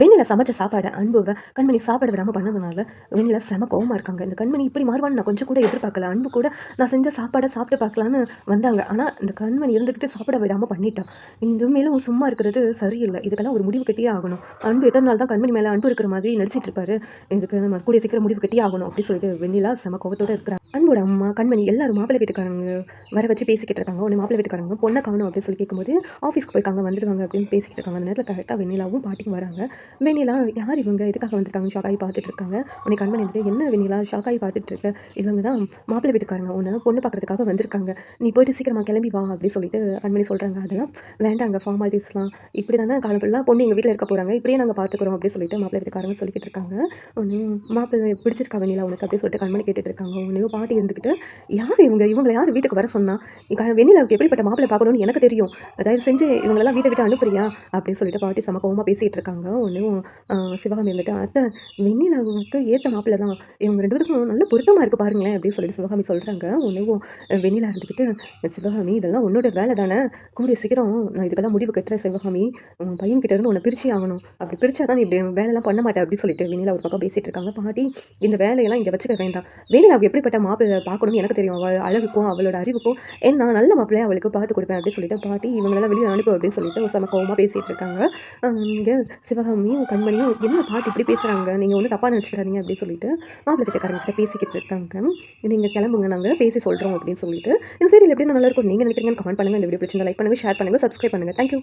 வெண்ணில சமைச்ச சாப்பாடை அன்புவை கண்மணி சாப்பாடு விடாமல் பண்ணதுனால வெண்ணில செம கோவமாக இருக்காங்க. இந்த கண்மணி இப்படி மாறுவான்னு நான் கொஞ்சம் கூட எதிர்பார்க்கல. அன்பு கூட நான் செஞ்ச சாப்பாடை சாப்பிட்டு பார்க்கலான்னு வந்தாங்க. ஆனால் இந்த கண்மணி இருந்துக்கிட்டு சாப்பிட விடாமல் பண்ணிட்டான் இந்த மேலும் சும்மா இருக்கிறது சரியில்லை. இதுக்கெல்லாம் ஒரு முடிவு கட்டியே ஆகணும். அன்பு எத்தனை நாள் தான் கண்மணி மேலே அன்பு இருக்கிற மாதிரி நடிச்சிட்டு இருப்பாரு. இதுக்கு நம்ம கூடிய சீக்கிரம் முடிவு கட்டியே ஆகணும். அப்படி சொல்லிட்டு வெண்ணிலா செம கோவத்தோட இருக்கிறாங்க. அன்போட அம்மா கண்மணி எல்லாரும் மாப்பிள்ளை வீட்டுக்காரங்க வர வச்சு பேசிக்கிட்டு இருக்காங்க. ஒன்று மாப்பிள்ளை வீட்டுக்காரங்க பொண்ணை காணும் அப்படின்னு சொல்லி கேட்கும்போது ஆஃபீஸ்க்கு போயிருக்காங்க வந்துடுவாங்க அப்படின்னு பேசிக்கிட்டு இருக்காங்க. அந்த நேரத்தில் கரெக்டாக வெண்ணிலாவும் பாட்டியும் வராங்க. வெண்ணிலா யார் இவங்க? எதுக்காக வந்திருக்காங்க ஷாக்காகி பார்த்துட்டு இருக்காங்க. உன்னை கண்மணி வந்துட்டு என்ன வெண்ணிலா? ஷாக்காகி பார்த்துட்டு இருக்க. இவங்க தான் மாப்பிள்ளை வீட்டுக்காரங்க. உன்னை பொண்ணு பார்க்கறதுக்காக வந்திருக்காங்க. நீ போயிட்டு சீக்கிரமாக கிளம்பி வா அப்படின்னு சொல்லிட்டு கண்மணி சொல்கிறாங்க அதெல்லாம் வேண்டாங்க ஃபார்மாலிட்டிஸ்லாம் இப்படி தானே காலம் பொண்ணு எங்கள் வீட்டில் இருக்க போகிறாங்க இப்படியே நாங்கள் பார்த்துக்குறோம் அப்படின்னு சொல்லிட்டு மாப்பிள்ளை வீட்டுக்காரங்க சொல்லிக்கிட்டு இருக்காங்க. ஒன்று மாப்பிள்ளை பிடிச்சிருக்கா வெண்ணிலா உனக்கு அப்படின்னு சொல்லிட்டு கண்மணி கேட்டுட்டு இருக்காங்க. ஒன்றையும் பாட்டி இருந்துக்கிட்டு யார் இவங்க? இவங்களை யார் வீட்டுக்கு வர சொன்னா? வெண்ணிலாவுக்கு எப்படிப்பட்ட மாப்பிள்ளை பார்க்கணும்னு எனக்கு தெரியும். தயவு செஞ்சு இவங்களெல்லாம் வீட்டை விட்டு அனுப்புறியா? அப்படின்னு சொல்லிட்டு பாட்டி செம கோவமாக பேசிகிட்டு இருக்காங்க ஒன்றும் சிவகாமி வந்துட்டு அத்தை வெண்ணிலாவுக்கு ஏற்ற மாப்பிள்ளை தான். இவங்க ரெண்டு பேருக்கும் நல்ல பொருத்தமாக இருக்குது பாருங்களேன் அப்படின்னு சொல்லிட்டு சிவகாமி சொல்கிறாங்க ஒன்றும் வெண்ணிலா இருந்துக்கிட்டு சிவகாமி இதெல்லாம் உன்னோட வேலை தானே? கூடிய சீக்கிரம் நான் இதுக்கெல்லாம் முடிவு கட்டுறேன் சிவகாமி. உன் பையன்கிட்ட இருந்து உன்னை பிரிச்சு ஆகணும். அப்படி பிரிச்சா தான் இப்படி வேலைலாம் பண்ண மாட்டேன் அப்படின்னு சொல்லிட்டு வெண்ணிலா ஒரு பக்கம் பேசிகிட்டு இருக்காங்க. பாட்டி இந்த வேலையெல்லாம் இங்கே வச்சுக்க வேண்டாம். வெண்ணிலாவுக்கு எப்படிப்பட்ட மாப்பிள்ளை பார்க்கணும்னு எனக்கு தெரியும். அவள் அழகுக்கும் அவளோட அறிவுக்கும் ஏன் நான் நல்ல மாப்பிள்ளையை அவளுக்கு பார்த்து கொடுப்பேன் அப்படின்னு சொல்லிட்டு பாட்டி இவங்களெல்லாம் வெளியே அனுப்பு அப்படின்னு சொல்லிட்டு ஒரு செம கோவமாக பேசிகிட்டு இருக்காங்க இங்கே சிவகாமியும் கண்மணியும் என்ன பாட்டி இப்படி பேசுகிறாங்க நீங்கள் ஒன்றும் தப்பாக நினச்சிக்காதீங்க அப்படின்னு சொல்லிட்டு மாப்பிள்ளை வீட்டுக்காரங்கிட்ட பேசிக்கிட்டு இருக்காங்க. நீங்கள் கிளம்புங்க நாங்கள் பேசி சொல்கிறோம் அப்படின்னு சொல்லிட்டு. இந்த சீரியல் எப்படி நல்லா இருக்கும். நீங்கள் நினைக்கிறீங்கன்னு கமெண்ட் பண்ணுங்கள் இந்த வீடியோ பிடிச்சிருந்தா லைக் பண்ணுங்கள் ஷேர் பண்ணுங்கள் சப்ஸ்கிரைப் பண்ணுங்கள் தேங்க்யூ